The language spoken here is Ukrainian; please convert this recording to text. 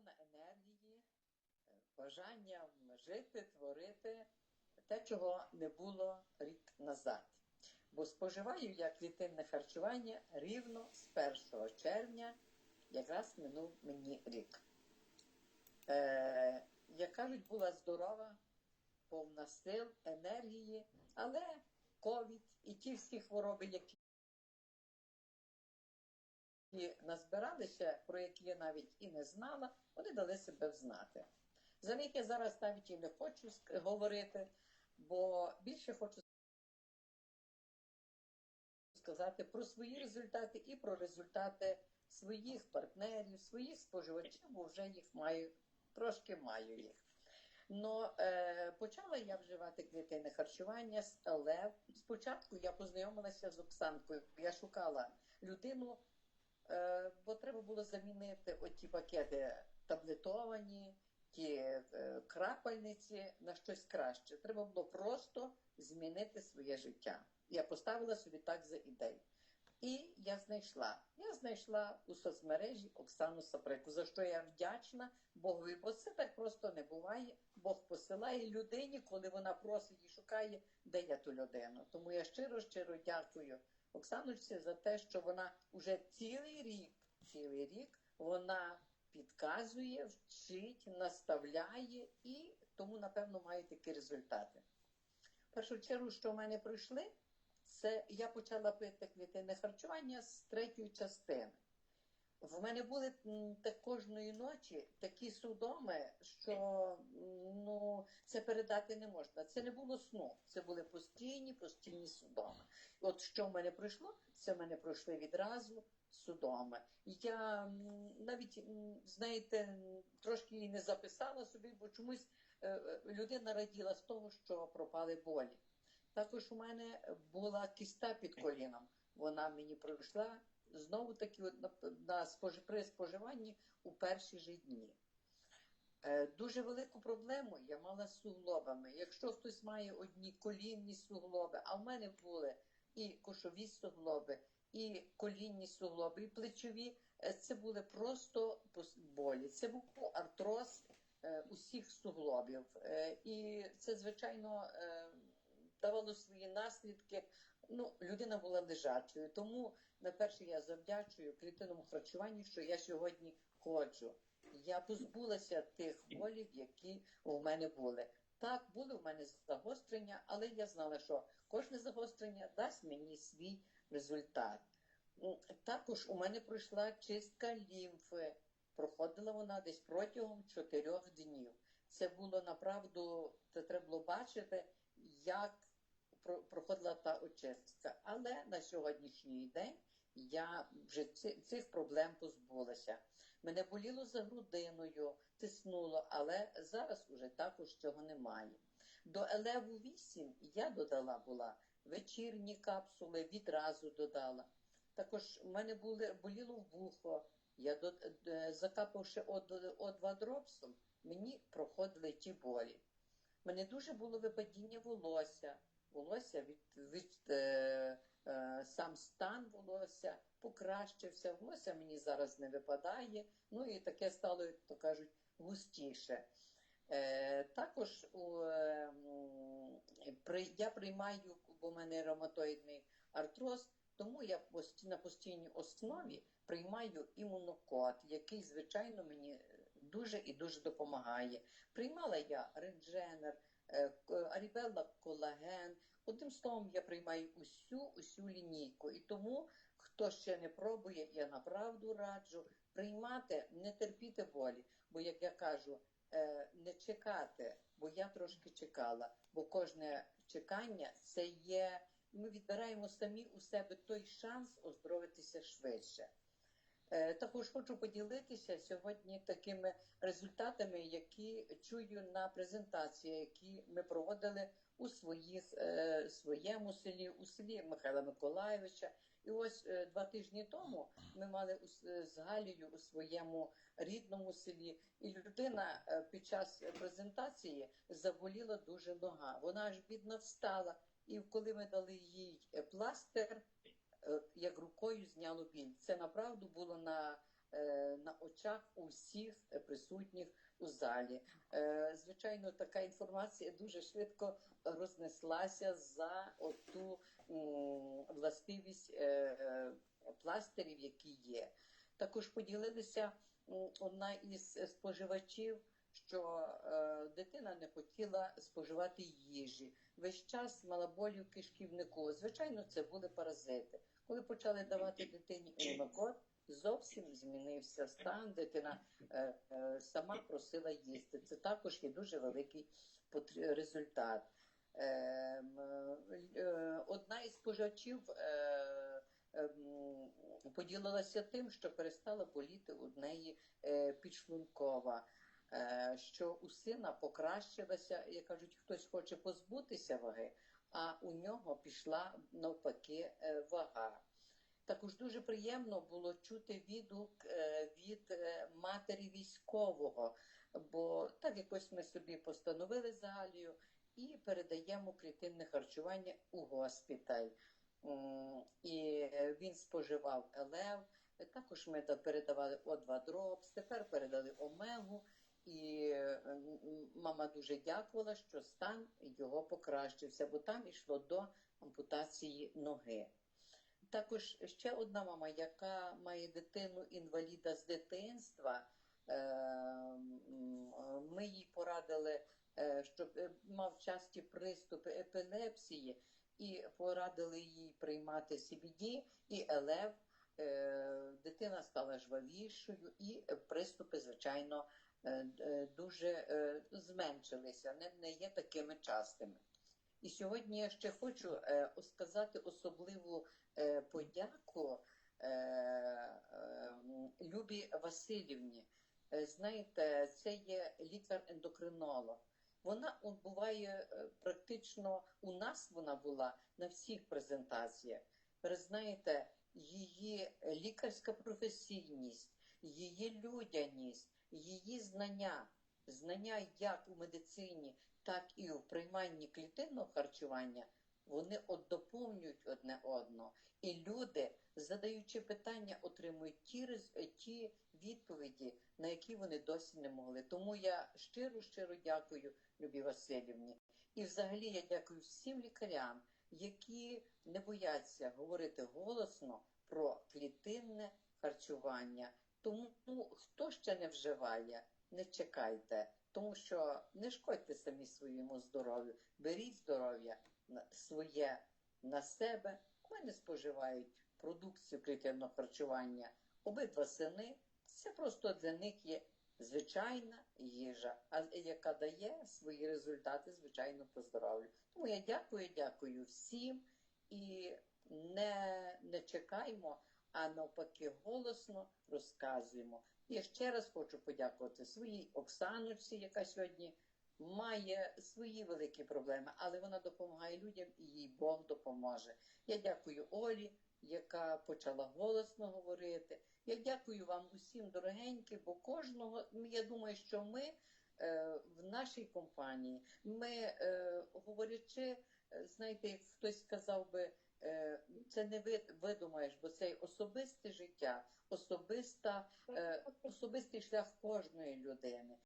повна енергії, е, бажанням жити, творити те, чого не було рік назад. Бо споживаю я клітинне харчування рівно з 1 червня, якраз минув мені рік. Е, як кажуть, була здорова, повна сил, енергії, але ковід і ті всі хвороби, які назбиралися, про які я навіть і не знала, вони дали себе взнати. За них я зараз навіть і не хочу говорити, бо більше хочу сказати про свої результати і про результати своїх партнерів, своїх споживачів, бо вже їх маю, трошки маю їх. Но е, почала я вживати клітинне харчування з ЛЕВ. Спочатку я познайомилася з Оксанкою. Я шукала людину, бо треба було замінити оті пакети таблетовані, ті е, крапельниці на щось краще. Треба було просто змінити своє життя. Я поставила собі так за ідею. І я знайшла. Я знайшла у соцмережі Оксану Саприку, за що я вдячна Богові, бо це так просто не буває. Бог посилає людині, коли вона просить і шукає, де я ту людину. Тому я щиро, щиро дякую Оксаночці за те, що вона вже цілий рік, цілий рік вона підказує, вчить, наставляє і тому, напевно, має такі результати. Першу чергу, що в мене пройшли, це я почала пити клітинне харчування з третьої частини. В мене були так кожної ночі такі судоми, що ну, це передати не можна. Це не було сну, це були постійні, постійні судоми. От що в мене пройшло, це в мене пройшли відразу судоми. Я навіть, знаєте, трошки не записала собі, бо чомусь е, е, людина раділа з того, що пропали болі. Також у мене була кіста під коліном. Вона мені пройшла знову таки на, на спож... при споживанні у перші ж дні. Е, дуже велику проблему я мала з суглобами. Якщо хтось має одні колінні суглоби, а в мене були і кошові суглоби, і колінні суглоби, і плечові, е, це були просто болі. Це був артроз е, усіх суглобів. Е, і це, звичайно, е, давало свої наслідки. Ну, людина була лежачою. Тому найперше я завдячую клітинному харчуванню, що я сьогодні ходжу. Я позбулася тих болів, які у мене були. Так, були у мене загострення, але я знала, що кожне загострення дасть мені свій результат. Також у мене пройшла чистка лімфи. Проходила вона десь протягом чотирьох днів. Це було направду, це треба було бачити, як проходила та очистка. Але на сьогоднішній день я вже цих проблем позбулася. Мене боліло за грудиною, тиснуло, але зараз уже також цього немає. До елеву 8 я додала була вечірні капсули, відразу додала. Також в мене були, боліло вухо. Я до, е, закапавши О2 дропсом, мені проходили ті болі. Мене дуже було випадіння волосся. Волосся від, від е, е, сам стан волосся покращився. Волосся мені зараз не випадає. Ну і таке стало, як то кажуть, густіше. Е, також е, при, я приймаю, бо в мене ревматоїдний артроз, тому я на постійній основі приймаю імунокод, який, звичайно, мені дуже і дуже допомагає. Приймала я рендженер, арібелла колаген. Одним словом, я приймаю усю усю лінійку. І тому, хто ще не пробує, я направду раджу приймати, не терпіти болі. Бо, як я кажу, е, не чекати, бо я трошки чекала, бо кожне чекання це є. Ми відбираємо самі у себе той шанс оздоровитися швидше. Е, Також хочу поділитися сьогодні такими результатами, які чую на презентації, які ми проводили у своїх е, своєму селі, у селі Михайла Миколаєвича. І ось е, два тижні тому ми мали з Галією у своєму рідному селі, і людина під час презентації заболіла дуже нога. Вона аж бідно встала. І коли ми дали їй пластир, як рукою зняло біль. Це направду було на, е, на очах. усіх присутніх у залі. Е, Звичайно, така інформація дуже швидко рознеслася за оту властивість е, е, пластирів, які є. Також поділилися одна із споживачів, що е, дитина не хотіла споживати їжі. Весь час мала болі в кишківнику. Звичайно, це були паразити. Коли почали давати дитині імунокод, зовсім змінився стан. Дитина е, е, сама просила їсти. Це також є дуже великий результат. Ем, е, Одна із споживачів е, ем, поділилася тим, що перестала боліти у неї е, підшлункова. Е, Що у сина покращилася, як кажуть, хтось хоче позбутися ваги, а у нього пішла навпаки е, вага. Також дуже приємно було чути відгук е, від матері військового, бо так якось ми собі постановили з Галією і передаємо клітинне харчування у госпіталь. І він споживав елев. Також ми передавали О2 Дропс, тепер передали Омегу. І е, мама дуже дякувала, що стан його покращився, бо там йшло до ампутації ноги. Також ще одна мама, яка має дитину інваліда з дитинства. е, Ми їй порадили, е, щоб мав часті приступи епілепсії, і порадили їй приймати CBD і ЕЛЕВ. Дитина стала жвавішою, і приступи, звичайно, дуже е, зменшилися, не, не є такими частими. І сьогодні я ще хочу е, сказати особливу е, подяку е, е, Любі Васильівні. Е, Знаєте, це є лікар-ендокринолог. Вона буває е, практично у нас вона була на всіх презентаціях. Ви знаєте, її лікарська професійність, її людяність, її знання, знання як у медицині, так і у прийманні клітинного харчування, вони от доповнюють одне одного. І люди, задаючи питання, отримують ті, ті відповіді, на які вони досі не могли. Тому я щиро щиро дякую Любі Васильівні. І взагалі я дякую всім лікарям, які не бояться говорити голосно про клітинне харчування. Тому ну, хто ще не вживає, не чекайте, тому що не шкодьте самі своєму здоров'ю, беріть здоров'я своє на себе. У мене споживають продукцію клітинного харчування. Обидва сини. Це просто для них є звичайна їжа, а яка дає свої результати, звичайно, по здоров'ю. Тому я дякую, дякую всім і не, не чекаймо, а навпаки, голосно розказуємо. Я ще раз хочу подякувати своїй Оксаночці, яка сьогодні має свої великі проблеми, але вона допомагає людям і їй Бог допоможе. Я дякую Олі, яка почала голосно говорити. Я дякую вам усім, дорогенькі, бо кожного, ну, я думаю, що ми е, в нашій компанії, ми, е, говорячи, е, знаєте, як хтось сказав би, це не ви видумаєш, бо це особисте життя, особиста, е, особистий шлях кожної людини.